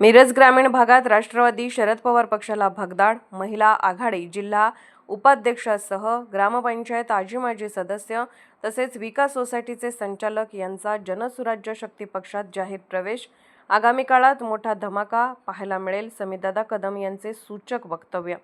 मिरज ग्रामीण भागात राष्ट्रवादी शरद पवार पक्षाला भगदाड महिला आघाडी जिल्हा उपाध्यक्षासह ग्रामपंचायत आजी माजी सदस्य तसेच विकास सोसायटीचे संचालक यांचा जनसुराज्य शक्ती पक्षात जाहीर प्रवेश. आगामी काळात मोठा धमाका पाहायला मिळेल. समितदादा कदम यांचे सूचक वक्तव्य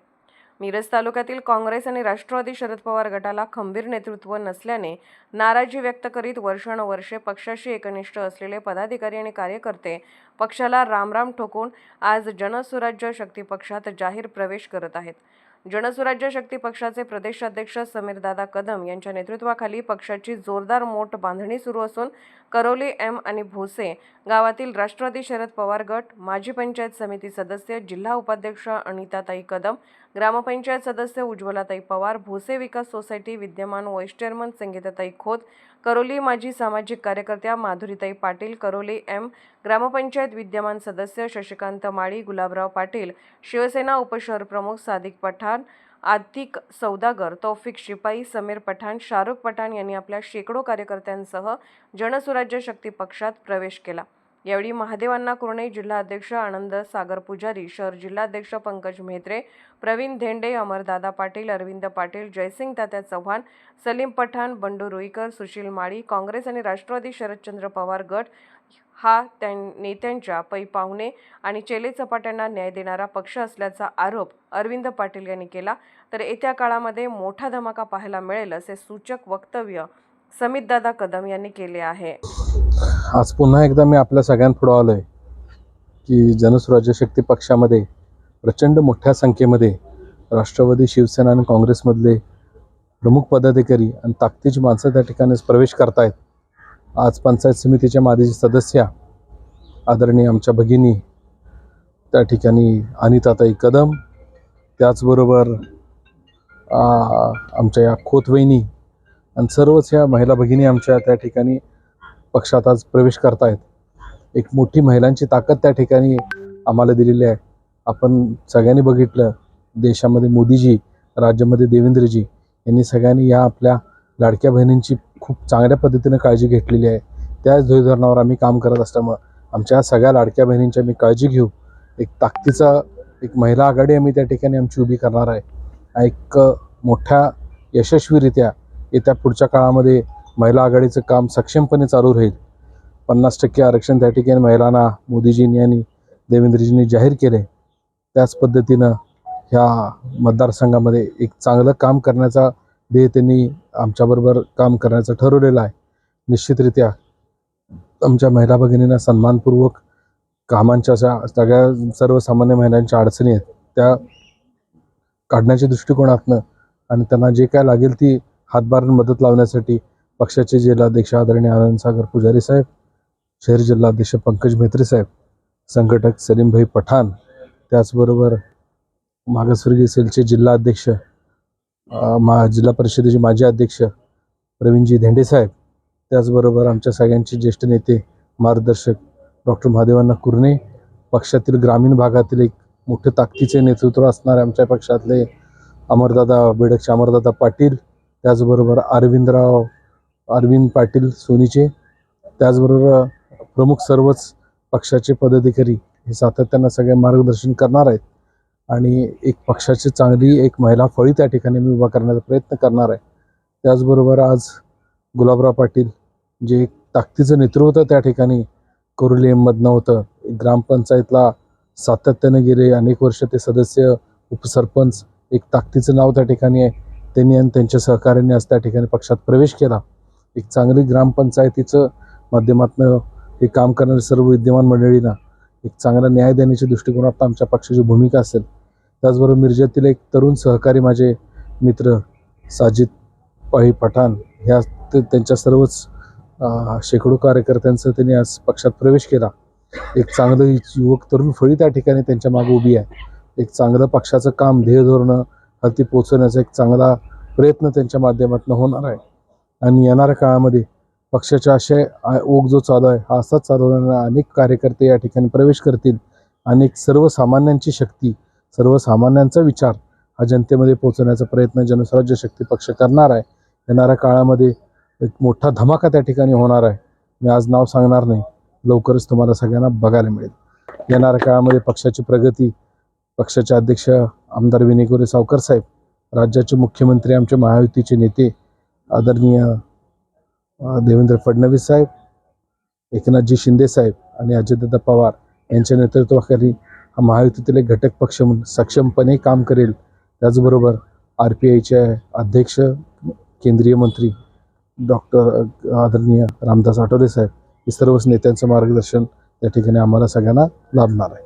मिरज तालुक्यातील काँग्रेस आणि राष्ट्रवादी शरद पवार गटाला खंबीर नेतृत्व नसल्याने नाराजी व्यक्त करीत वर्षानुवर्षे पक्षाशी एकनिष्ठ असलेले पदाधिकारी आणि कार्यकर्ते पक्षाला रामराम ठोकून आज जनसुराज्य शक्ती पक्षात जाहीर प्रवेश करत आहेत. जनसुराज्य शक्ती पक्षाचे प्रदेशाध्यक्ष समीरदादा कदम यांच्या नेतृत्वाखाली पक्षाची जोरदार मोठ बांधणी सुरू असून करवली एम आणि भोसे गावातील राष्ट्रवादी शरद पवार गट माजी पंचायत समिती सदस्य जिल्हा उपाध्यक्ष अनिताताई कदम ग्रामपंचायत सदस्य उज्ज्वलाताई पवार भोसे विकास सोसायटी विद्यमान व्हाईस चेअरमन संगीताताई खोत करोली माजी सामाजिक कार्यकर्त्या माधुरीताई पाटील करोली एम ग्रामपंचायत विद्यमान सदस्य शशिकांत माळी गुलाबराव पाटील शिवसेना उपशहर प्रमुख सादिक पठाण आतिक सौदागर तौफिक शिपाई समीर पठाण शाहरुख पठाण यांनी आपल्या शेकडो कार्यकर्त्यांसह जनसुराज्य शक्ती पक्षात प्रवेश केला. यावेळी महादेवांना कुरणे जिल्हाध्यक्ष आनंद सागर पुजारी शहर जिल्हाध्यक्ष पंकज म्हेत्रे प्रवीण धेंडे अमरदादा पाटील अरविंद पाटील जयसिंग तात्या चव्हाण सलीम पठाण बंडू रुईकर सुशील माळी काँग्रेस आणि राष्ट्रवादी शरदचंद्र पवार गट हा त्या नेत्यांच्या पै पाहुणे आणि चेलेचपाट्यांना न्याय देणारा पक्ष असल्याचा आरोप अरविंद पाटील यांनी केला. तर येत्या काळामध्ये मोठा धमाका पाहायला मिळेल असे सूचक वक्तव्य समितदादा कदम यांनी केले आहे. आज पुन्हा एकदा मी आपल्या सगळ्यांपुढं आलो आहे की जनसुराज्य शक्ती पक्षामध्ये प्रचंड मोठ्या संख्येमध्ये राष्ट्रवादी शिवसेना आणि काँग्रेसमधले प्रमुख पदाधिकारी आणि ताकदीची माणसं त्या ठिकाणीच प्रवेश करतायत. आज पंचायत समितीच्या माजी सदस्या आदरणीय आमच्या भगिनी त्या ठिकाणी अनिताताई कदम त्याचबरोबर आमच्या या खोतवहिनी आणि सर्वच या महिला भगिनी आमच्या त्या ठिकाणी पक्षात आज प्रवेश करतायत. एक मोठी महिलांची ताकद त्या ठिकाणी आम्हाला दिलेली आहे. आपण सगळ्यांनी बघितलं देशामध्ये मोदीजी राज्यामध्ये देवेंद्रजी यांनी सगळ्यांनी या आपल्या लाडक्या बहिणींची खूप चांगल्या पद्धतीनं काळजी घेतलेली आहे. त्याच धोरणावर आम्ही काम करत असल्यामुळं आमच्या सगळ्या लाडक्या बहिणींची आम्ही काळजी घेऊ. एक ताकदीचा एक महिला आघाडी आम्ही त्या ठिकाणी आमची उभी करणार आहे. एक मोठ्या यशस्वीरित्या येत्या पुढच्या काळामध्ये महिला आघाडीचं काम सक्षमपणे चालू राहील. पन्नास टक्के आरक्षण त्या ठिकाणी महिलांना मोदीजींनी आणि देवेंद्रजींनी जाहीर केले त्याच पद्धतीनं ह्या मतदारसंघामध्ये एक चांगलं काम करण्याचा दे त्यांनी आमच्याबरोबर काम करण्याचं ठरवलेलं आहे. निश्चितरित्या आमच्या महिला भगिनींना सन्मानपूर्वक कामांच्या अशा सगळ्या सर्वसामान्य महिलांच्या अडचणी आहेत त्या काढण्याच्या दृष्टिकोनातनं आणि त्यांना जे काय लागेल ती हातभार मदत लावण्यासाठी पक्षाचे जिल्हाध्यक्ष आदरणीय आनंद सागर पुजारी साहेब शहर जिल्हाध्यक्ष पंकज म्हेत्रे साहेब संघटक सलीमभाई पठाण त्याचबरोबर मागासवर्गीय सेलचे जिल्हाध्यक्ष मा जिल्हा परिषदेचे माजी अध्यक्ष प्रवीणजी धेंडे साहेब त्याचबरोबर आमच्या सगळ्यांचे ज्येष्ठ नेते मार्गदर्शक डॉक्टर महादेवांना कुर्णे पक्षातील ग्रामीण भागातील एक मोठे ताकदीचे नेतृत्व असणारे आमच्या पक्षातले अमरदादा बेडकचे अमरदादा पाटील त्याचबरोबर अरविंदराव अरविंद पाटील सोनीचे त्याचबरोबर प्रमुख सर्वच पक्षाचे पदाधिकारी हे सातत्यानं सगळे मार्गदर्शन करणार आहेत. आणि एक पक्षाची चांगली एक महिला फळी त्या ठिकाणी मी उभा करण्याचा प्रयत्न करणार आहे. त्याचबरोबर आज गुलाबराव पाटील जे एक ताकदीचं नेतृत्व त्या ठिकाणी कोरोली एममधनं होतं ग्रामपंचायतला सातत्यानं गेले अनेक वर्ष ते सदस्य उपसरपंच एक ताकदीचं नाव त्या ठिकाणी आहे. त्यांनी आणि त्यांच्या सहकार्याने आज त्या ठिकाणी पक्षात प्रवेश केला. एक चांगली ग्रामपंचायतीचं माध्यमातनं हे काम करणारे सर्व विद्यमान मंडळींना एक चांगला न्याय देण्याच्या दृष्टिकोनात आमच्या पक्षाची भूमिका असेल. त्याचबरोबर मिरजेतील एक तरुण सहकारी माझे मित्र साजिद पाळी पठाण ह्या ते- त्यांच्या सर्वच शेकडो कार्यकर्त्यांचं त्यांनी आज पक्षात प्रवेश केला. एक चांगलं युवक तरुण फळी त्या ठिकाणी त्यांच्या मागे उभी आहे. एक चांगलं पक्षाचं काम ध्येय धोरणं हलती पोचवण्याचा एक चांगला प्रयत्न त्यांच्या माध्यमातून होणार आहे. आणि येणाऱ्या काळामध्ये पक्षाच्या आशय ओघ जो चालू आहे हा असाच चालू अनेक कार्यकर्ते या ठिकाणी प्रवेश करतील. अनेक सर्वसामान्यांची शक्ती सर्वसामान्यांचा विचार हा जनतेमध्ये पोहोचवण्याचा प्रयत्न जनस्वराज्य शक्ती पक्ष करणार आहे. येणाऱ्या काळामध्ये एक मोठा धमाका त्या ठिकाणी होणार आहे. मी आज नाव सांगणार नाही. लवकरच तुम्हाला सगळ्यांना बघायला मिळेल. येणाऱ्या काळामध्ये पक्षाची प्रगती पक्षाचे अध्यक्ष आमदार विनय गोरे सावकर साहेब राज्याचे मुख्यमंत्री आमचे महायुतीचे नेते आदरणीय देवेंद्र फडणवीस साहेब एकनाथजी शिंदे साहेब आणि अजितदादा पवार यांच्या नेतृत्वाखाली हा महायुतीतील एक घटक पक्ष म्हणून सक्षमपणे काम करेल. त्याचबरोबर आर पी आयचे अध्यक्ष केंद्रीय मंत्री डॉक्टर आदरणीय रामदास आठवले साहेब हे सर्वच नेत्यांचं मार्गदर्शन त्या ठिकाणी आम्हाला सगळ्यांना लाभणार आहे.